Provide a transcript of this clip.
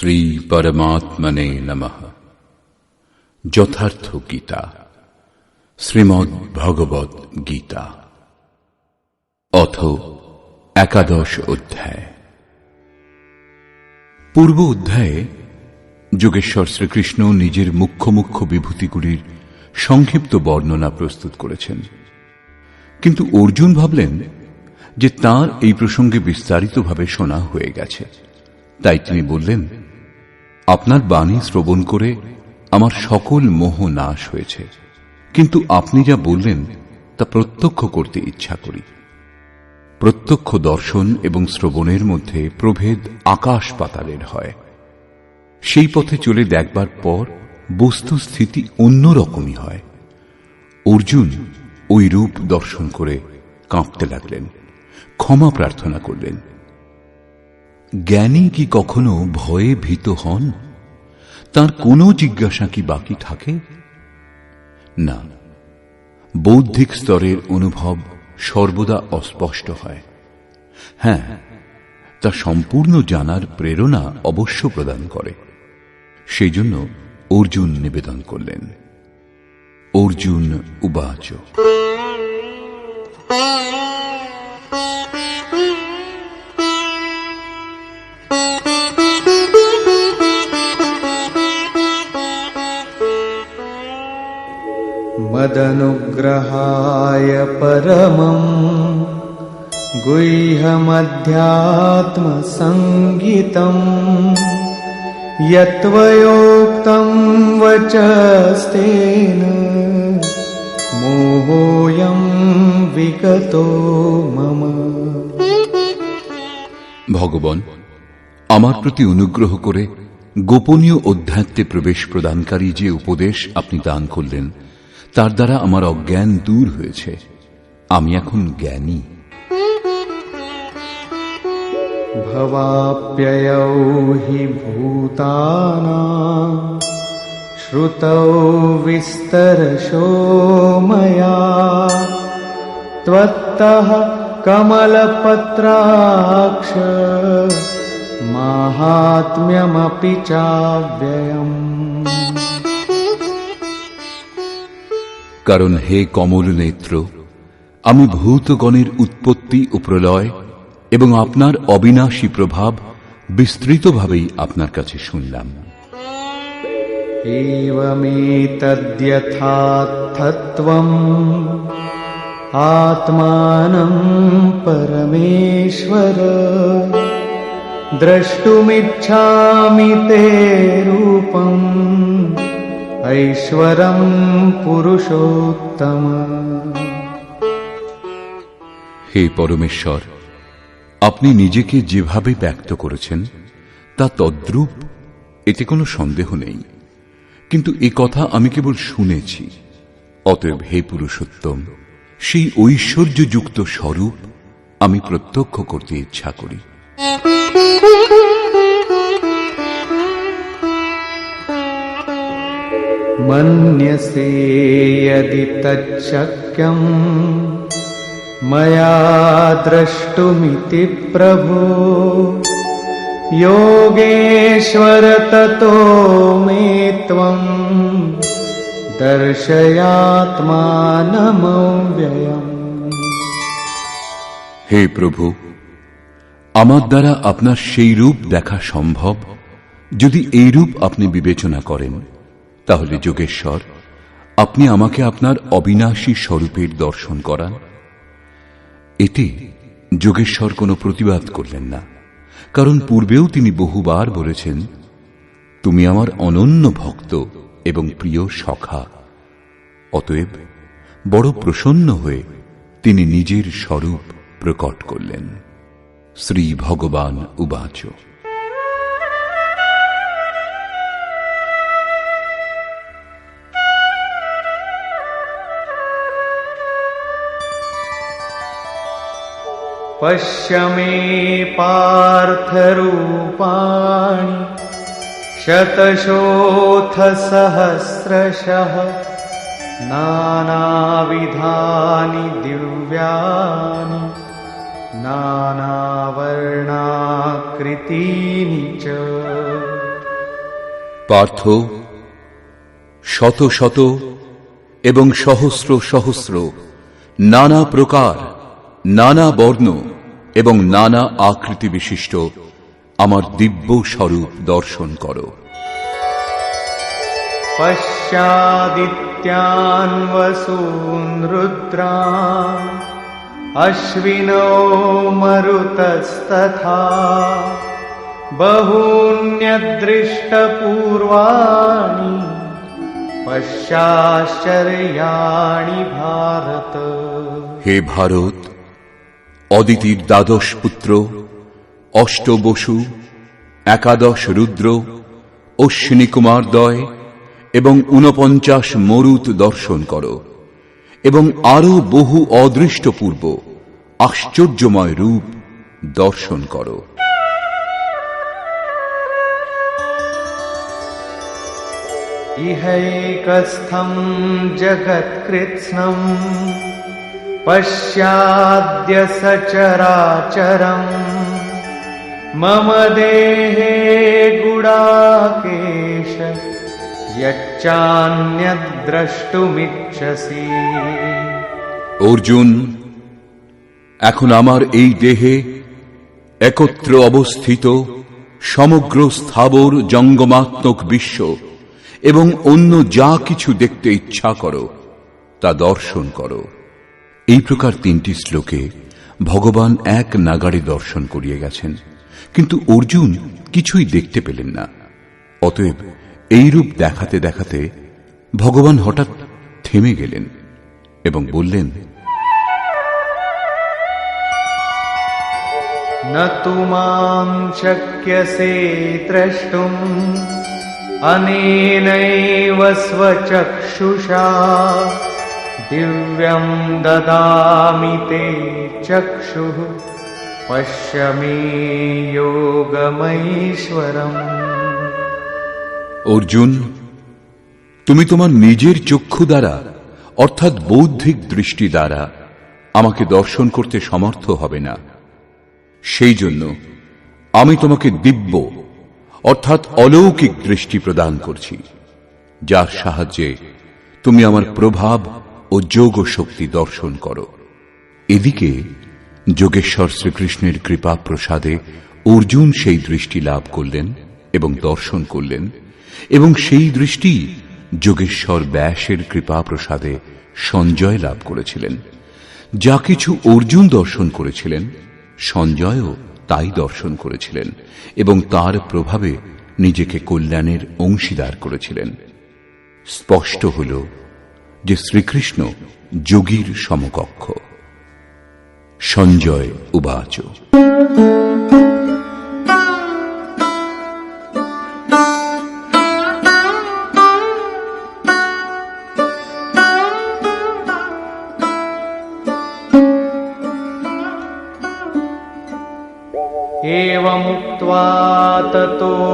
শ্রী পরমাত্মনে নমঃ। যথার্থ গীতা, শ্রীমদ্ ভগবত গীতা। অথ একাদশ অধ্যায়। পূর্ব অধ্যায়ে যোগেশ্বর শ্রীকৃষ্ণ নিজের মুখ্য মুখ্য বিভূতিগুলির সংক্ষিপ্ত বর্ণনা প্রস্তুত করেছেন। কিন্তু অর্জুন ভাবলেন যে তার এই প্রসঙ্গে বিস্তারিতভাবে শোনা হয়ে গেছে। তাই তিনি বললেন আপনার বাণী শ্রবণ করে আমার সকল মোহ নাশ হয়েছে। কিন্তু আপনি যা বললেন, তা প্রত্যক্ষ করতে ইচ্ছা করি। প্রত্যক্ষ দর্শন এবং শ্রবণের মধ্যে প্রভেদ আকাশ পাতালের হয়। সেই পথে চলে দেখবার পর বস্তুস্থিতি অন্যরকমই হয়। অর্জুন ওই রূপ দর্শন করে কাঁপতে লাগলেন, ক্ষমা প্রার্থনা করলেন। জ্ঞানী কি কখনো ভয়ে ভীত হন? তার কোনো জিজ্ঞাসা কি বাকি থাকে? না। বৌদ্ধিক স্তরের অনুভব সর্বদা অস্পষ্ট হয়। হ্যাঁ তা সম্পূর্ণ জানার প্রেরণা অবশ্য প্রদান করে। সেই জন্য অর্জুন নিবেদন করলেন। অর্জুন উবাচ। मदनुग्रहाय परमम् गुह्यमध्यात्मसङ्गीतम् यत्त्वयोक्तं वचस्तेन मोहोऽयं विगतो मम ভগবান আমার প্রতি অনুগ্রহ করে গোপনীয় অধ্যাত্মে প্রবেশ প্রদানকারী যে উপদেশ আপনি দান করলেন তার দ্বারা আমার অজ্ঞান দূর হয়েছে আমি এখন জ্ঞানী भवाप्ययौ हि भूतानां श्रुतौ विस्तरशो मया त्वत्तः कमलपत्राक्ष माहात्म्यमपि चाव्ययम् কারণ হে কমল নেত্র, আমি ভূতগণের উৎপত্তি ও প্রলয় এবং আপনার অবিনাশী প্রভাব বিস্তৃতভাবেই আপনার কাছে শুনলাম। আত্মান পরমেশ্বর। দ্রষ্টুমিচ্ছামি তে ऐश्वरं पुरुषोत्तम হে পরমেশ্বর আপনি নিজেকে যেভাবে ব্যক্ত করেছেন তা তদ্রূপ এতে কোনো সন্দেহ নেই কিন্তু এ কথা আমি কেবল শুনেছি অতএব হে পুরুষোত্তম সেই ঐশ্বর্যযুক্ত স্বরূপ আমি প্রত্যক্ষ করতে ইচ্ছা করি मन्यसे यदि तच्छक्यम् मया द्रष्टुमिति प्रभो योगेश्वर ततो मे त्वम् दर्शयात्मानमव्ययम् হে প্রভু আমার দ্বারা আপনার সেই রূপ দেখা সম্ভব যদি এই রূপ আপনি বিবেচনা করেন তাহলে যোগেশ্বর, আপনি আমাকে আপনার অবিনাশী স্বরূপের দর্শন করান। এতে যোগেশ্বর কোনো প্রতিবাদ করলেন না, কারণ পূর্বেও তিনি বহুবার বলেছেন, তুমি আমার অনন্য ভক্ত এবং প্রিয় সখা। অতএব বড় প্রসন্ন হয়ে তিনি নিজের স্বরূপ প্রকট করলেন। শ্রী ভগবান উবাচ। पश्य मे पार्थरूपाणि शतशोऽथसहस्रशः नानाविधानि दिव्यानि नानावर्णाकृतीनि च পার্থ শত শত এবং সহস্র সহস্র নানা প্রকার নানা বর্ণ এবং নানা আকৃতি বিশিষ্ট আমার দিব্য স্বরূপ দর্শন করো। পশ্চাদিত্যান বসুন রুদ্রা অশ্বিনো মরুতস্তথা বহুন্যদৃষ্টপূর্বাণি পশ্চাশ্চর্যাণী ভারত। হে ভারত অদিতির দ্বাদশ পুত্র অষ্ট বসু একাদশ রুদ্র, অশ্বিনী কুমারদ্বয় এবং ঊনপঞ্চাশ মরুত দর্শন কর এবং আরও বহু অদৃষ্টপূর্ব, আশ্চর্যময় রূপ দর্শন করো। ইহৈকস্থম জগৎকৃৎস্ন पश्याद्य सचराचरम् मम देहे गुडाकेश यच्चान्यद्द्रष्टुमिच्छसि অর্জুন এখন আমার এই দেহে একত্র অবস্থিত সমগ্র স্থাবর জঙ্গমাত্মক বিশ্ব এবং অন্য যা কিছু দেখতে ইচ্ছা করো তা দর্শন করো এই প্রকার তিনটি শ্লোকে ভগবান এক নাগাড়ে দর্শন করিয়ে গেছেন কিন্তু অর্জুন কিছুই দেখতে পেলেন না অতএব এই রূপ দেখাতে দেখাতে ভগবান হঠাৎ থেমে গেলেন এবং বললেন न तु मां शक्यसे द्रष्टुम् अनेनैव स्वचक्षुषा दिव्यं ददामि ते चक्षुः पश्य मे योगमैश्वरम् অর্জুন তুমি তোমার নিজের চক্ষু দ্বারা অর্থাৎ বৌদ্ধিক দৃষ্টি দ্বারা আমাকে দর্শন করতে সমর্থ হবে না সেই জন্য আমি তোমাকে দিব্য অর্থাৎ অলৌকিক দৃষ্টি প্রদান করছি যার সাহায্যে তুমি আমার প্রভাব ও যোগ শক্তি দর্শন করো। এদিকে যোগেশ্বর শ্রীকৃষ্ণের কৃপা প্রসাদে অর্জুন সেই দৃষ্টি লাভ করলেন এবং দর্শন করলেন এবং সেই দৃষ্টি যোগেশ্বর ব্যাসের কৃপা প্রসাদে সঞ্জয় লাভ করেছিলেন। যা কিছু অর্জুন দর্শন করেছিলেন, সঞ্জয়ও তাই দর্শন করেছিলেন এবং তার প্রভাবে নিজেকে কল্যাণের অংশীদার করেছিলেন। স্পষ্ট হল যে শ্রীকৃষ্ণ যোগীর সমকক্ষ সঞ্জয় উবাচ एवमुक्त्वा ततो